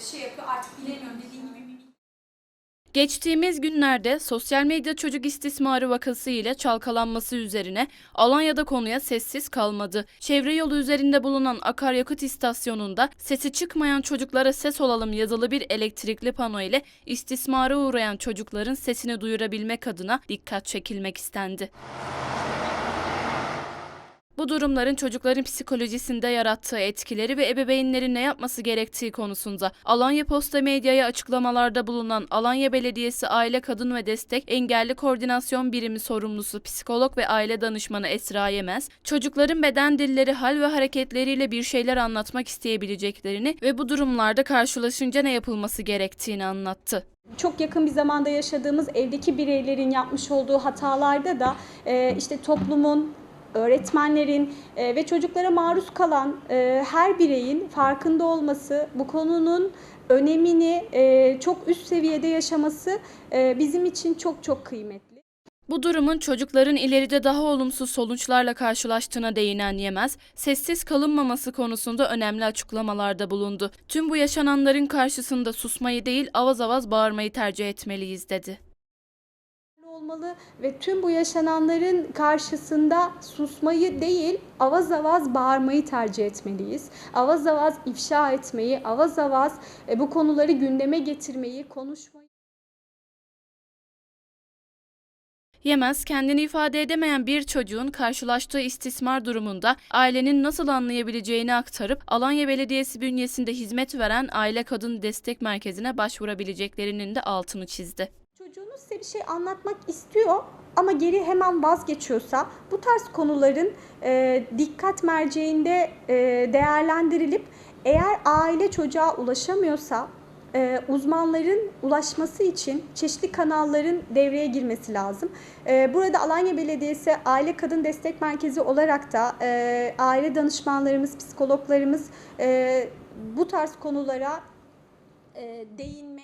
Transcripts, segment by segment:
şey yapıyor artık bilemiyorum dediğin gibi Geçtiğimiz günlerde sosyal medya çocuk istismarı vakası ile çalkalanması üzerine Alanya'da konuya sessiz kalmadı. Çevre yolu üzerinde bulunan akaryakıt istasyonunda sesi çıkmayan çocuklara ses olalım yazılı bir elektrikli pano ile istismara uğrayan çocukların sesini duyurabilmek adına dikkat çekilmek istendi. Bu durumların çocukların psikolojisinde yarattığı etkileri ve ebeveynlerin ne yapması gerektiği konusunda Alanya Posta Medya'ya açıklamalarda bulunan Alanya Belediyesi Aile Kadın ve Destek Engelli Koordinasyon Birimi sorumlusu psikolog ve aile danışmanı Esra Yemez, çocukların beden dilleri, hal ve hareketleriyle bir şeyler anlatmak isteyebileceklerini ve bu durumlarda karşılaşınca ne yapılması gerektiğini anlattı. çok yakın bir zamanda yaşadığımız evdeki bireylerin yapmış olduğu hatalarda da işte toplumun, öğretmenlerin e, ve çocuklara maruz kalan e, her bireyin farkında olması, bu konunun önemini e, çok üst seviyede yaşaması bizim için çok çok kıymetli. Bu durumun çocukların ileride daha olumsuz sonuçlarla karşılaştığına değinen Yemez, sessiz kalınmaması konusunda önemli açıklamalarda bulundu. Tüm bu yaşananların karşısında susmayı değil avaz avaz bağırmayı tercih etmeliyiz dedi. Olmalı ve tüm bu yaşananların karşısında susmayı değil, avaz avaz bağırmayı tercih etmeliyiz. Avaz avaz ifşa etmeyi, avaz avaz e, bu konuları gündeme getirmeyi, konuşmayı Yemez, kendini ifade edemeyen bir çocuğun karşılaştığı istismar durumunda ailenin nasıl anlayabileceğini aktarıp Alanya Belediyesi bünyesinde hizmet veren Aile Kadın Destek Merkezi'ne başvurabileceklerinin de altını çizdi. Size bir şey anlatmak istiyor ama geri hemen vazgeçiyorsa bu tarz konuların e, dikkat merceğinde e, değerlendirilip eğer aile çocuğa ulaşamıyorsa e, uzmanların ulaşması için çeşitli kanalların devreye girmesi lazım. E, burada Alanya Belediyesi Aile Kadın Destek Merkezi olarak da e, aile danışmanlarımız, psikologlarımız e, bu tarz konulara e, değinmek,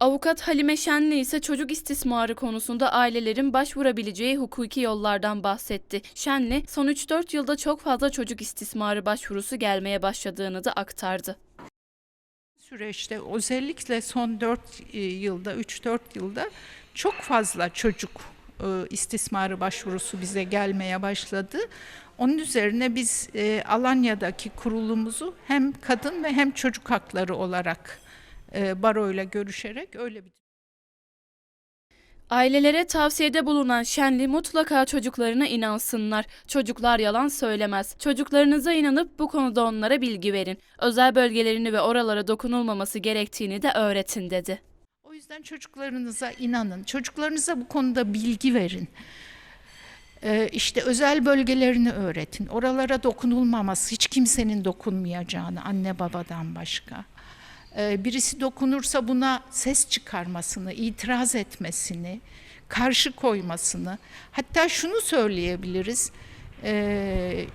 Avukat Halime Şenli ise çocuk istismarı konusunda ailelerin başvurabileceği hukuki yollardan bahsetti. Şenli, son 3-4 yılda çok fazla çocuk istismarı başvurusu gelmeye başladığını da aktardı. süreçte özellikle son 4 yılda 3-4 yılda çok fazla çocuk e, istismarı başvurusu bize gelmeye başladı. Onun üzerine biz e, Alanya'daki kurulumuzu hem kadın ve hem çocuk hakları olarak e, baro ile görüşerek öyle bir Ailelere tavsiyede bulunan Şenli mutlaka çocuklarına inansınlar. Çocuklar yalan söylemez. Çocuklarınıza inanıp bu konuda onlara bilgi verin. Özel bölgelerini ve oralara dokunulmaması gerektiğini de öğretin dedi. O yüzden çocuklarınıza inanın. Çocuklarınıza bu konuda bilgi verin. Ee, işte özel bölgelerini öğretin. Oralara dokunulmaması, hiç kimsenin dokunmayacağını anne babadan başka. Ee, birisi dokunursa buna ses çıkarmasını, itiraz etmesini, karşı koymasını. Hatta şunu söyleyebiliriz. Ee,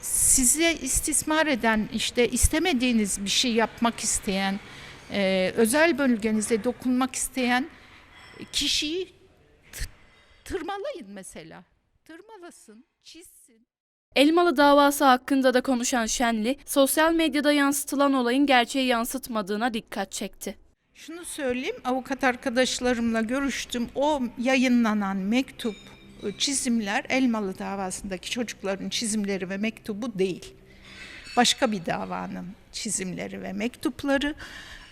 size istismar eden, işte istemediğiniz bir şey yapmak isteyen, e, özel bölgenize dokunmak isteyen kişiyi tırmalayın mesela. Tırmalasın, çizsin. Elmalı davası hakkında da konuşan Şenli, sosyal medyada yansıtılan olayın gerçeği yansıtmadığına dikkat çekti. Şunu söyleyeyim, avukat arkadaşlarımla görüştüm. O yayınlanan mektup, e, çizimler Elmalı davasındaki çocukların çizimleri ve mektubu değil. Başka bir davanın çizimleri ve mektupları.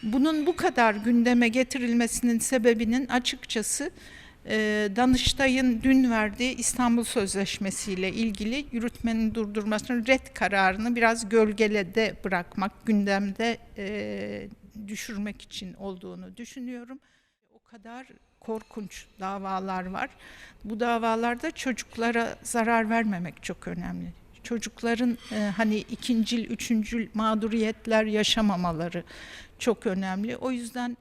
Bunun bu kadar gündeme getirilmesinin sebebinin açıkçası Danıştay'ın dün verdiği İstanbul Sözleşmesi ile ilgili yürütmenin durdurmasının red kararını biraz gölgelede bırakmak, gündemde e, düşürmek için olduğunu düşünüyorum. O kadar korkunç davalar var. Bu davalarda çocuklara zarar vermemek çok önemli. Çocukların e, hani ikincil, üçüncül mağduriyetler yaşamamaları çok önemli. O yüzden